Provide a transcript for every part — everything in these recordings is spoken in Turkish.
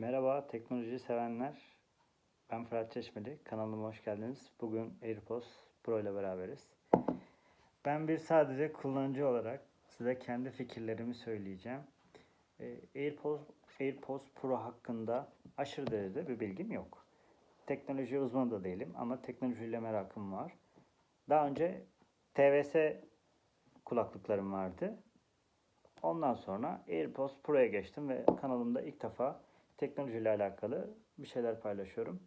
Merhaba teknoloji sevenler. Ben Fırat Çeşmeli. Kanalıma hoş geldiniz. Bugün AirPods Pro ile beraberiz. Ben bir sadece kullanıcı olarak size kendi fikirlerimi söyleyeceğim. Ee, AirPods, AirPods Pro hakkında aşırı derecede bir bilgim yok. Teknoloji uzmanı da değilim ama teknolojiyle merakım var. Daha önce TVS kulaklıklarım vardı. Ondan sonra AirPods Pro'ya geçtim ve kanalımda ilk defa teknolojiyle alakalı bir şeyler paylaşıyorum.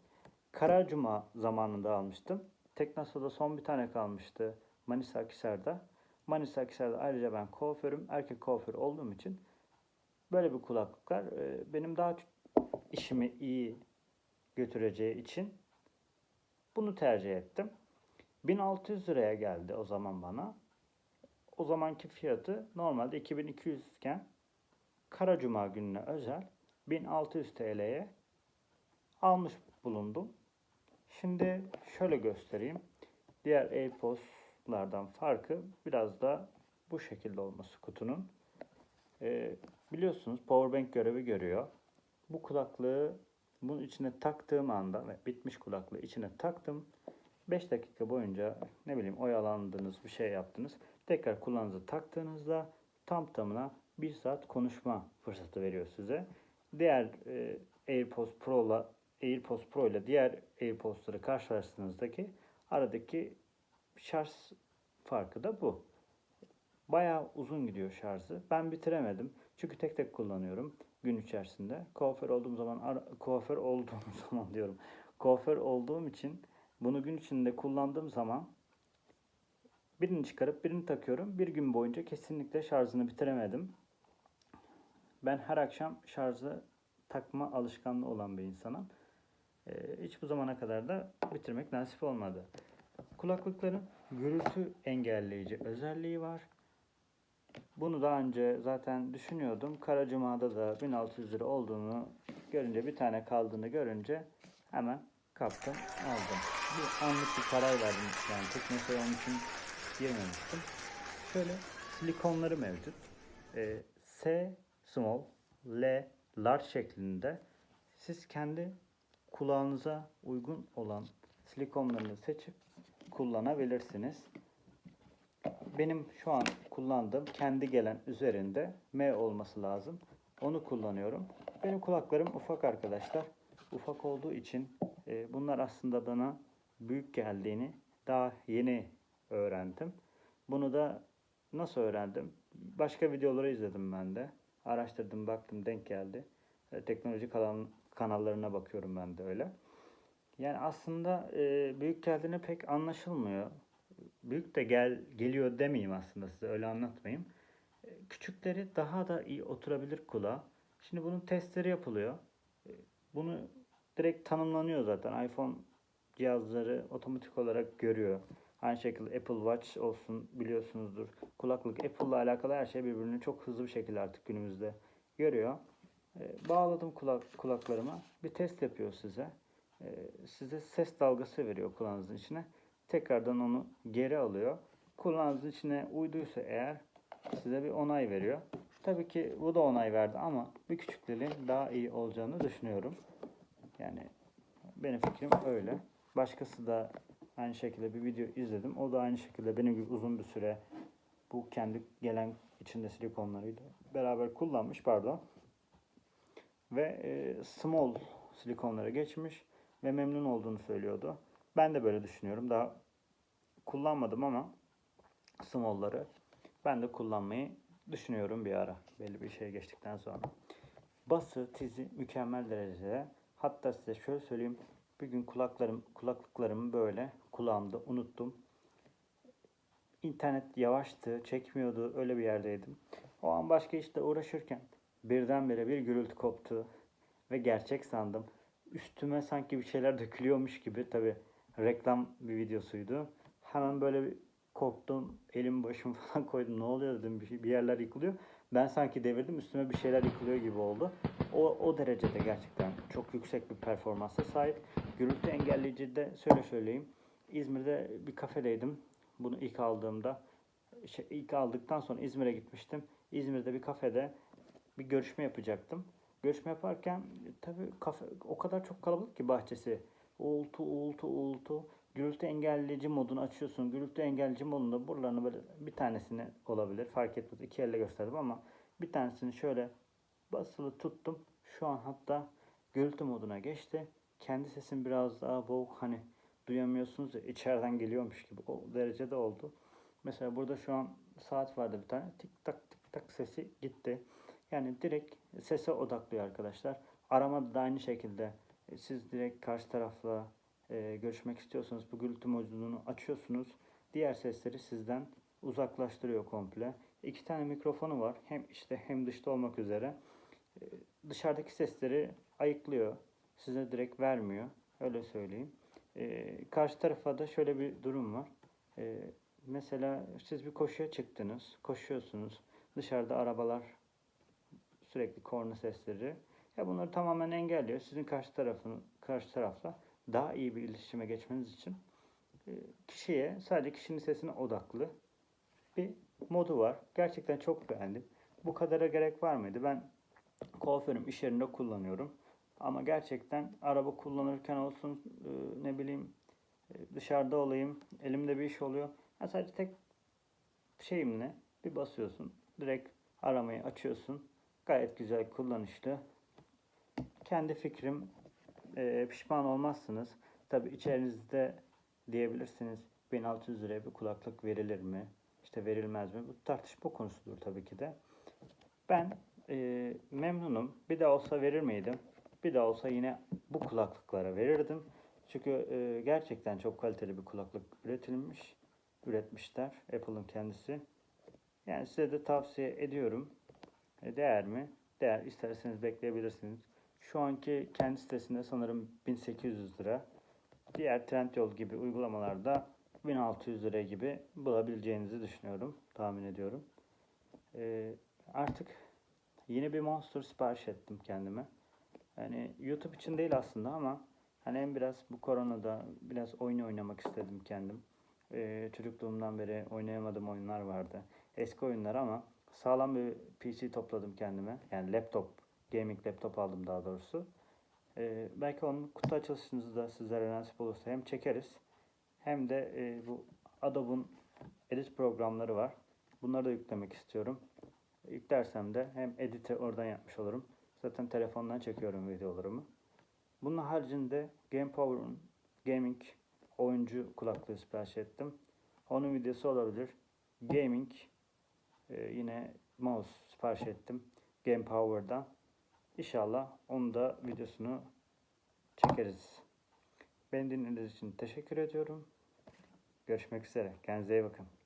Kara Cuma zamanında almıştım. Teknosa'da son bir tane kalmıştı Manisa Akhisar'da. Manisa Akhisar'da ayrıca ben kuaförüm, erkek kuaförü olduğum için böyle bir kulaklıklar e, benim daha işimi iyi götüreceği için bunu tercih ettim. 1600 liraya geldi o zaman bana. O zamanki fiyatı normalde 2200 iken Kara Cuma gününe özel 1600 TL'ye almış bulundum. Şimdi şöyle göstereyim. Diğer AirPods'lardan farkı biraz da bu şekilde olması kutunun. Ee, biliyorsunuz powerbank görevi görüyor. Bu kulaklığı bunun içine taktığım anda ve bitmiş kulaklığı içine taktım. 5 dakika boyunca ne bileyim oyalandınız bir şey yaptınız. Tekrar kulağınıza taktığınızda tam tamına 1 saat konuşma fırsatı veriyor size. Diğer e, AirPods Pro'la AirPods Pro ile diğer AirPods'ları karşılaştığınızdaki aradaki şarj farkı da bu. Bayağı uzun gidiyor şarjı. Ben bitiremedim. Çünkü tek tek kullanıyorum gün içerisinde. Kuaför olduğum zaman kuaför olduğum zaman diyorum. Kuaför olduğum için bunu gün içinde kullandığım zaman birini çıkarıp birini takıyorum. Bir gün boyunca kesinlikle şarjını bitiremedim. Ben her akşam şarjı takma alışkanlığı olan bir insanım. Ee, hiç bu zamana kadar da bitirmek nasip olmadı. Kulaklıkların gürültü engelleyici özelliği var. Bunu daha önce zaten düşünüyordum. Karacuma'da da 1600 lira olduğunu görünce bir tane kaldığını görünce hemen kaptım aldım. Bir anlık bir karar verdim. Yani teknosaya onun için girmemiştim. Şöyle silikonları mevcut. Ee, S small, L large şeklinde siz kendi kulağınıza uygun olan silikonlarını seçip kullanabilirsiniz. Benim şu an kullandığım kendi gelen üzerinde M olması lazım. Onu kullanıyorum. Benim kulaklarım ufak arkadaşlar. Ufak olduğu için e, bunlar aslında bana büyük geldiğini daha yeni öğrendim. Bunu da nasıl öğrendim? Başka videoları izledim ben de. Araştırdım, baktım, denk geldi. E, teknoloji kanal, kanallarına bakıyorum ben de öyle. Yani aslında e, büyük geldiğine pek anlaşılmıyor. Büyük de gel geliyor demeyeyim aslında size öyle anlatmayayım. E, küçükleri daha da iyi oturabilir kulağa. Şimdi bunun testleri yapılıyor. E, bunu direkt tanımlanıyor zaten. iPhone cihazları otomatik olarak görüyor. Aynı şekilde Apple Watch olsun biliyorsunuzdur. Kulaklık Apple'la alakalı her şey birbirini çok hızlı bir şekilde artık günümüzde görüyor. E, bağladım kulak kulaklarıma. Bir test yapıyor size. E, size ses dalgası veriyor kulağınızın içine. Tekrardan onu geri alıyor. Kulağınızın içine uyduysa eğer size bir onay veriyor. Tabii ki bu da onay verdi ama bir küçüklerin daha iyi olacağını düşünüyorum. Yani benim fikrim öyle. Başkası da aynı şekilde bir video izledim. O da aynı şekilde benim gibi uzun bir süre bu kendi gelen içinde silikonlarıyla beraber kullanmış pardon. Ve e, small silikonlara geçmiş ve memnun olduğunu söylüyordu. Ben de böyle düşünüyorum. Daha kullanmadım ama small'ları ben de kullanmayı düşünüyorum bir ara. Belli bir şey geçtikten sonra. Bası, tizi mükemmel derecede. Hatta size şöyle söyleyeyim. Bir gün kulaklarım, kulaklıklarımı böyle kulağımda unuttum. İnternet yavaştı, çekmiyordu. Öyle bir yerdeydim. O an başka işle uğraşırken birdenbire bir gürültü koptu ve gerçek sandım. Üstüme sanki bir şeyler dökülüyormuş gibi tabi reklam bir videosuydu. Hemen böyle bir korktum. Elim başım falan koydum. Ne oluyor dedim şey, bir yerler yıkılıyor. Ben sanki devirdim üstüme bir şeyler yıkılıyor gibi oldu. O, o derecede gerçekten çok yüksek bir performansa sahip. Gürültü engelleyici de şöyle söyleyeyim. İzmir'de bir kafedeydim. Bunu ilk aldığımda şey, ilk aldıktan sonra İzmir'e gitmiştim. İzmir'de bir kafede bir görüşme yapacaktım. görüşme yaparken e, tabii kafe o kadar çok kalabalık ki bahçesi. Uğultu, uğultu, uğultu. Gürültü engelleyici modunu açıyorsun. Gürültü engelleyici modunda buralarını böyle bir tanesini olabilir. Fark etmez. İki elle gösterdim ama bir tanesini şöyle basılı tuttum. Şu an hatta gürültü moduna geçti. Kendi sesim biraz daha boğuk hani duyamıyorsunuz ya içeriden geliyormuş gibi o derecede oldu. Mesela burada şu an saat vardı bir tane. Tik tak tik tak sesi gitti. Yani direkt sese odaklıyor arkadaşlar. Aramada da aynı şekilde e, siz direkt karşı tarafla e, görüşmek istiyorsanız bu gürültü modunu açıyorsunuz. Diğer sesleri sizden uzaklaştırıyor komple. İki tane mikrofonu var. Hem işte hem dışta olmak üzere. E, dışarıdaki sesleri ayıklıyor. Size direkt vermiyor. Öyle söyleyeyim. E, karşı tarafa da şöyle bir durum var. E, mesela siz bir koşuya çıktınız. Koşuyorsunuz. Dışarıda arabalar sürekli korna sesleri. Ya bunları tamamen engelliyor. Sizin karşı tarafın karşı tarafla daha iyi bir iletişime geçmeniz için e, kişiye sadece kişinin sesine odaklı bir modu var. Gerçekten çok beğendim. Bu kadara gerek var mıydı? Ben kuaförüm iş yerinde kullanıyorum. Ama gerçekten araba kullanırken olsun e, ne bileyim e, dışarıda olayım elimde bir iş oluyor. Ya sadece tek şeyimle bir basıyorsun. Direkt aramayı açıyorsun. Gayet güzel kullanışlı. Kendi fikrim e, pişman olmazsınız. Tabi içerinizde diyebilirsiniz 1600 liraya bir kulaklık verilir mi? İşte verilmez mi? Bu tartışma konusudur tabii ki de. Ben e, memnunum. Bir daha olsa verir miydim? Bir daha olsa yine bu kulaklıklara verirdim. Çünkü e, gerçekten çok kaliteli bir kulaklık üretilmiş, üretmişler Apple'ın kendisi. Yani size de tavsiye ediyorum. E, değer mi? Değer. İsterseniz bekleyebilirsiniz. Şu anki kendi sitesinde sanırım 1800 lira. Diğer Trendyol gibi uygulamalarda 1600 lira gibi bulabileceğinizi düşünüyorum. Tahmin ediyorum. E, artık yeni bir Monster sipariş ettim kendime. Yani YouTube için değil aslında ama hani hem biraz bu koronada biraz oyun oynamak istedim kendim. Ee, çocukluğumdan beri oynayamadığım oyunlar vardı. Eski oyunlar ama sağlam bir PC topladım kendime. Yani laptop, gaming laptop aldım daha doğrusu. Ee, belki onun kutu açılışınızı da sizlere nasip olursa hem çekeriz hem de e, bu Adobe'un edit programları var. Bunları da yüklemek istiyorum. Yüklersem de hem editi oradan yapmış olurum. Zaten telefondan çekiyorum videolarımı. Bunun haricinde Game Power'un gaming oyuncu kulaklığı sipariş ettim. Onun videosu olabilir. Gaming e, yine mouse sipariş ettim. Game Power'dan. İnşallah onu da videosunu çekeriz. Beni dinlediğiniz için teşekkür ediyorum. Görüşmek üzere. Kendinize iyi bakın.